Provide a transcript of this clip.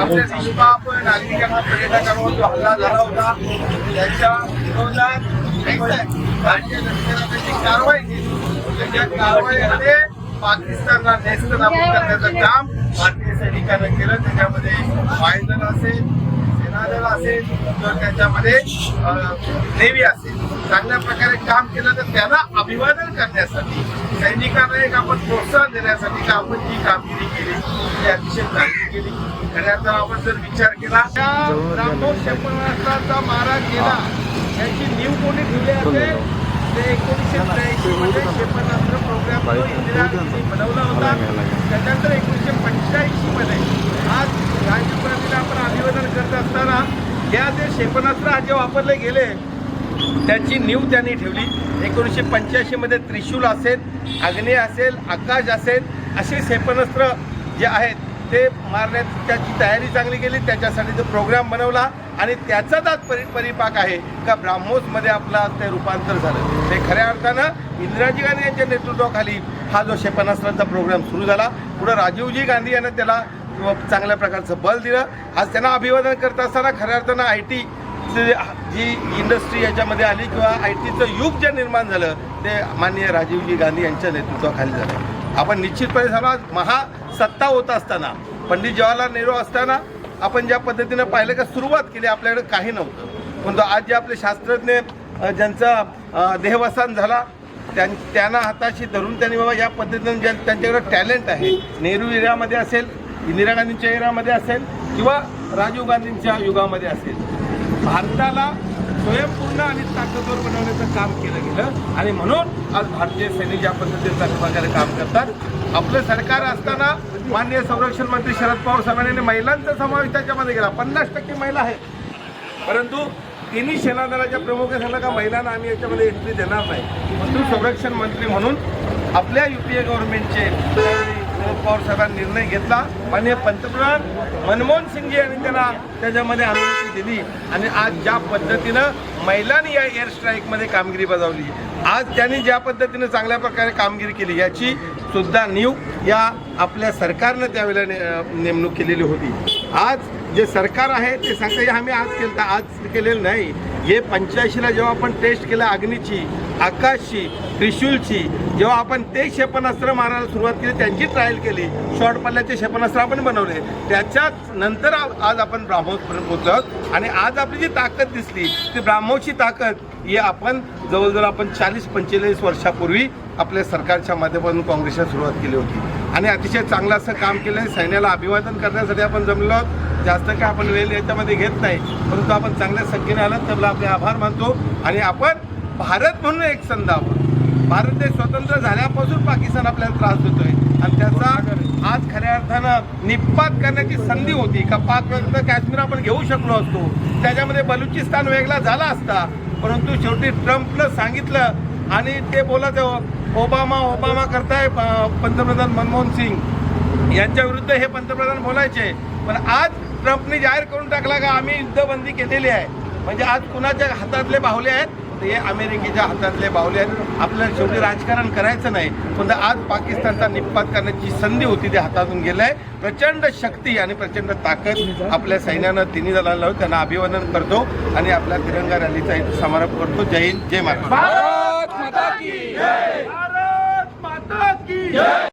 आपल्या निष्पाप नागरिकांना पर्यटकांवर जो हल्ला झाला होता त्याच्या विरोधात भारतीय लष्कराची कारवाई केली. त्या कारवाईमध्ये पाकिस्तानला नेस्त नाबूद करण्याचं काम भारतीय सैनिकांना केलं. त्याच्यामध्ये वायुदल असेल सेनादल असेल तर त्याच्यामध्ये नेव्ही असेल. चांगल्या प्रकारे काम केलं तर त्याला अभिवादन करण्यासाठी सैनिकांना एक आपण प्रोत्साहन देण्यासाठी का आपण जी कामगिरी केली ती अतिशय चांगली केली. खऱ्या तर आपण जर विचार केला त्या ब्राह्मोस क्षेपणास्त्राचा मारा केला याची नीव कोणी ठेवली असेल ते एकोणीसशे त्र्याऐंशी मध्ये क्षेपणास्त्र प्रोग्राम इंदिरा गांधी बनवला होता. त्याच्यानंतर एकोणीसशे पंच्याऐंशी मध्ये आज राजप्रतीला आपण अभिवादन करत असताना या जे क्षेपणास्त्र आज जे वापरले गेले त्याची नीव त्यांनी ठेवली. एकोणीसशे पंच्याऐंशीमध्ये त्रिशूल असेल अग्नी असेल आकाश असेल असे क्षेपणास्त्र जे आहेत ते मारण्याची त्याची तयारी चांगली केली. त्याच्यासाठी तो प्रोग्राम बनवला आणि त्याचाच आज परि परिपाक आहे का ब्राह्मोसमध्ये आपला ते रूपांतर झालं. ते खऱ्या अर्थानं इंदिराजी गांधी यांच्या नेतृत्वाखाली हा जो क्षेपणास्त्रांचा प्रोग्राम सुरू झाला. पुढं राजीवजी गांधी यांना त्याला चांगल्या प्रकारचं बल दिलं. आज त्यांना अभिवादन करत असताना खऱ्या अर्थानं आय टी जी इंडस्ट्री याच्यामध्ये आली किंवा आय टीचं युग जे निर्माण झालं ते माननीय राजीवजी गांधी यांच्या नेतृत्वाखाली झालं आपण निश्चितपणे समजा महासत्ता होत असताना पंडित जवाहरलाल नेहरू असताना आपण ज्या पद्धतीनं पाहिलं का सुरुवात केली आपल्याकडे काही नव्हतं. परंतु आज जे आपले शास्त्रज्ञ ज्यांचा देहवसान झाला त्यां त्यांना हाताशी धरून त्यांनी बाबा या पद्धतीनं ज्या त्यांच्याकडे टॅलेंट आहे. नेहरू एरियामध्ये असेल इंदिरा गांधींच्या एरियामध्ये असेल किंवा राजीव गांधींच्या युगामध्ये असेल. भारताला स्वयंपूर्ण आणि ताकदवर बनवण्याचं काम केलं गेलं. आणि म्हणून आज भारतीय सैनिक ज्या पद्धतीने चांगल्या काम करतात आपलं सरकार असताना माननीय संरक्षण मंत्री शरद पवार साहेबांनी महिलांचा समावेश त्याच्यामध्ये केला. पन्नास टक्के महिला आहेत. परंतु तिन्ही सेनादलाच्या प्रमुख सांगलं का महिलांना आम्ही याच्यामध्ये एंट्री देणार नाही. परंतु संरक्षण मंत्री म्हणून आपल्या युपीए गव्हर्नमेंटचे शरद पवार साहेबांनी निर्णय घेतला. माननीय पंतप्रधान मनमोहन सिंगजी यांनी त्यांना त्याच्यामध्ये अनुमती दिली. आणि आज ज्या पद्धतीनं महिलांनी या एअर स्ट्राईकमध्ये कामगिरी बजावली आज त्यांनी ज्या पद्धतीनं चांगल्या प्रकारे कामगिरी केली याची सुद्धा नीव या आपल्या सरकारनं त्यावेळेला ने- नेमणूक केलेली होती. आज जे सरकार आहे ते सांगता आम्ही आज केलं आज केलेलं नाही. हे पंच्याऐंशीला जेव्हा आपण टेस्ट केलं अग्नीची आकाशची त्रिशूलची जेव्हा आपण ते क्षेपणास्त्र मारायला सुरुवात केली त्यांची ट्रायल केली शॉर्ट पल्ल्याचे क्षेपणास्त्र आपण बनवले त्याच्याच नंतर आज आपण ब्राह्मोसपर्यंत पोहोचलो आहोत. आणि आज आपली जी ताकद दिसली ती ब्राह्मोसची ताकद ही आपण जवळजवळ आपण चाळीस पंचेचाळीस वर्षापूर्वी आपल्या सरकारच्या माध्यमातून काँग्रेसला सुरुवात केली होती. आणि अतिशय चांगलं असं काम केलं आहे. सैन्याला अभिवादन करण्यासाठी आपण जमलो आहोत. जास्त काय आपण वेळ याच्यामध्ये घेत नाही. परंतु आपण चांगल्या संख्येने आलात तर आपले आभार मानतो. आणि आपण भारत म्हणून एक संधाव. भारत देश स्वतंत्र झाल्यापासून पाकिस्तान आपल्याला त्रास देतोय. आणि त्याचा आज खऱ्या अर्थानं निपात करण्याची संधी होती. का पाक काश्मीर आपण घेऊ शकलो असतो. त्याच्यामध्ये बलुचिस्तान वेगळा झाला असता. परंतु शेवटी ट्रम्पनं सांगितलं आणि ते बोलत ओबामा ओबामा करताय प- पंतप्रधान मनमोहन सिंग. यांच्या विरुद्ध हे पंतप्रधान बोलायचे. पण आज ट्रम्पने जाहीर करून टाकला का आम्ही युद्धबंदी केलेली आहे. म्हणजे आज कुणाच्या हातातले बाहुले आहेत? हे अमेरिकेच्या हातातले बाहुले आहेत. आपल्याला शेवटी राजकारण करायचं नाही. पण आज पाकिस्तानचा निपात करण्याची संधी होती ते हातातून गेलंय. प्रचंड शक्ती आणि प्रचंड ताकद आपल्या सैन्यानं तिन्ही दलांना लावून त्यांना अभिवादन करतो आणि आपल्या तिरंगा रॅलीचा इथे समारोप करतो. जय हिंद जय महाराष्ट्र.